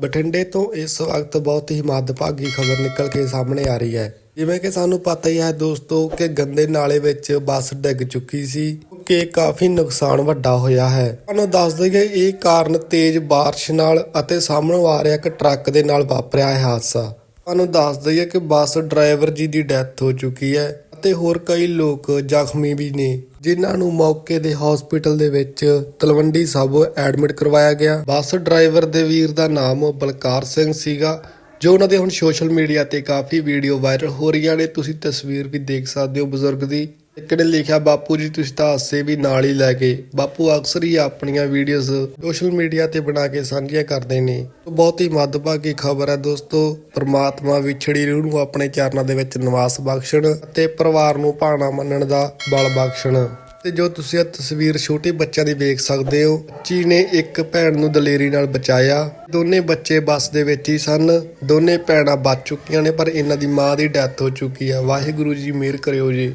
ਬਠਿੰਡੇ ਤੋਂ ਇਸ ਵਕਤ ਬਹੁਤ ਹੀ ਮੰਦਭਾਗੀ ਖਬਰ ਨਿਕਲ ਕੇ ਸਾਹਮਣੇ ਆ ਰਹੀ ਹੈ। ਜਿਵੇਂ ਕਿ ਸਾਨੂੰ ਪਤਾ ਹੀ ਹੈ ਦੋਸਤੋ ਕਿ ਗੰਦੇ ਨਾਲੇ ਵਿੱਚ ਬੱਸ ਡਿੱਗ ਚੁੱਕੀ ਸੀ ਕਿ ਕਾਫੀ ਨੁਕਸਾਨ ਵੱਡਾ ਹੋਇਆ ਹੈ। ਤੁਹਾਨੂੰ ਦੱਸ ਦਈਏ, ਇਹ ਕਾਰਨ ਤੇਜ਼ ਬਾਰਿਸ਼ ਨਾਲ ਅਤੇ ਸਾਹਮਣੋਂ ਆ ਰਿਹਾ ਇੱਕ ਟਰੱਕ ਦੇ ਨਾਲ ਵਾਪਰਿਆ ਹੈ ਹਾਦਸਾ। ਤੁਹਾਨੂੰ ਦੱਸ ਦਈਏ ਕਿ ਬੱਸ ਡਰਾਈਵਰ ਜੀ ਦੀ ਡੈਥ ਹੋ ਚੁੱਕੀ ਹੈ। ਅਤੇ ਹੋਰ ਕਈ ਲੋਕ ਜ਼ਖਮੀ ਵੀ ਨੇ, ਜਿਨ੍ਹਾਂ ਨੂੰ ਮੌਕੇ ਦੇ ਹਸਪੀਟਲ ਦੇ ਵਿੱਚ ਤਲਵੰਡੀ ਸਾਬੋ ਐਡਮਿਟ ਕਰਵਾਇਆ ਗਿਆ। ਬੱਸ ਡਰਾਈਵਰ ਦੇ ਵੀਰ ਦਾ ਨਾਮ ਬਲਕਾਰ ਸਿੰਘ ਸੀਗਾ। ਜੋ ਉਹਨਾਂ ਦੇ ਹੁਣ ਸੋਸ਼ਲ ਮੀਡੀਆ ਤੇ ਕਾਫੀ ਵੀਡੀਓ ਵਾਇਰਲ ਹੋ ਰਹੀਆਂ ਨੇ, ਤੁਸੀਂ ਤਸਵੀਰ ਵੀ ਦੇਖ ਸਕਦੇ ਹੋ ਬਜ਼ੁਰਗ ਦੀ। ਇੱਕ ਨੇ ਲਿਖਿਆ, ਬਾਪੂ ਜੀ, ਤੁਸੀਂ ਤਾਂ ਹਾਸੇ ਵੀ ਨਾਲ ਹੀ ਲੈ ਕੇ ਬਾਪੂ ਅਕਸਰ ਹੀ ਆਪਣੀਆਂ ਵੀਡੀਓਜ਼ ਸੋਸ਼ਲ ਮੀਡੀਆ ਤੇ ਬਣਾ ਕੇ ਸਾਂਝੀਆਂ ਕਰਦੇ ਨੇ। ਬਹੁਤ ਹੀ ਮੱਦਭਾਗੀ ਖਬਰ ਹੈ ਦੋਸਤੋ, ਪ੍ਰਮਾਤਮਾ ਵਿਛੜੀ ਰੂਹ ਨੂੰ ਆਪਣੇ ਚਰਨਾਂ ਦੇ ਵਿੱਚ ਨਿਵਾਸ ਬਖਸ਼ਣ ਅਤੇ ਪਰਿਵਾਰ ਨੂੰ ਭਾਣਾ ਮੰਨਣ ਦਾ ਬਲ ਬਖਸ਼ਣ। ਤੇ ਜੋ ਤੁਸੀਂ ਇਹ ਤਸਵੀਰ ਛੋਟੇ ਬੱਚਿਆਂ ਦੀ ਵੇਖ ਸਕਦੇ ਹੋ ਬੱਚੀ ਨੇ ਇੱਕ ਭੈਣ ਨੂੰ ਦਲੇਰੀ ਨਾਲ ਬਚਾਇਆ। ਦੋਨੇ ਬੱਚੇ ਬੱਸ ਦੇ ਵਿੱਚ ਹੀ ਸਨ। ਦੋਨੇ ਭੈਣਾਂ ਬਚ ਚੁੱਕੀਆਂ ਨੇ, ਪਰ ਇਹਨਾਂ ਦੀ ਮਾਂ ਦੀ ਡੈਥ ਹੋ ਚੁੱਕੀ ਹੈ ਵਾਹਿਗੁਰੂ ਜੀ, ਮਿਹਰ ਕਰਿਓ ਜੀ।